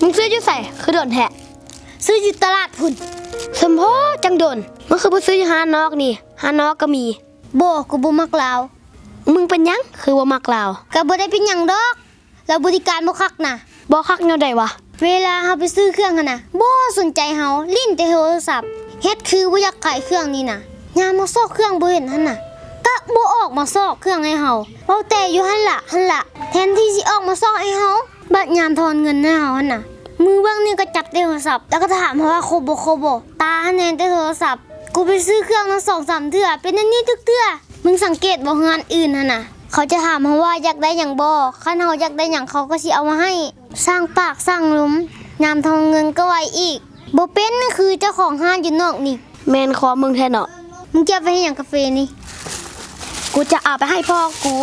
มึงซื้ออยู่ใส่คือโดนแทะซื้ออยู่ตลาดพุ่นสมโพจังโดนมึงคือบ่ซื้ออยู่หานอกนี่หานอกก็มีโบกูบ่มักลาว มึงเป็นหยังคือว่ามักลาวก็บ่ได้เป็นหยังดอกแล้วบริการบ่คักนะบ่คักแนวใดวะเวลาเฮาไปซื้อเครื่องหั่นน่ะบ่สนใจเฮาลิ้นแต่โทรศัพท์เฮ็ดคือบ่อยากขายเครื่องนี่น่ะยามมาซอกเครื่องบ่เห็นหั่นน่ะก็บ่ออกมาซอกเครื่องให้เฮาเว้าแต่อยู่หั่นล่ะหั่นล่ะแทนที่สิออกมาซอกให้เฮา บัดยามทอนเงินให้เฮาหั่นน่ะ มือเบิ่งนี่ก็จับแต่โทรศัพท์ แล้วก็ถามเฮาว่าครบบ่ครบบ่ตาหันแนนแต่โทรศัพท์ กูไปซื้อเครื่องมาสองสามเทื่อเป็นอันนี้ทุกเทื่อมึงสังเกตบ่งานอื่นหั่นน่ะเขาจะถามเฮาว่าอยากได้หยังบ่คันเฮาอยากได้หยังเขาก็สิเอามาให้ สร้างปากสร้างหลุมยามทองเงินก็ไว้อีกบ่เป็นนี่คือเจ้าของห้างอยู่นอกนี่ แม่นขอมึงแท้เนาะมึงจะเอาไปให้หยังกาแฟนี่ กูจะเอาไปให้พ่อกู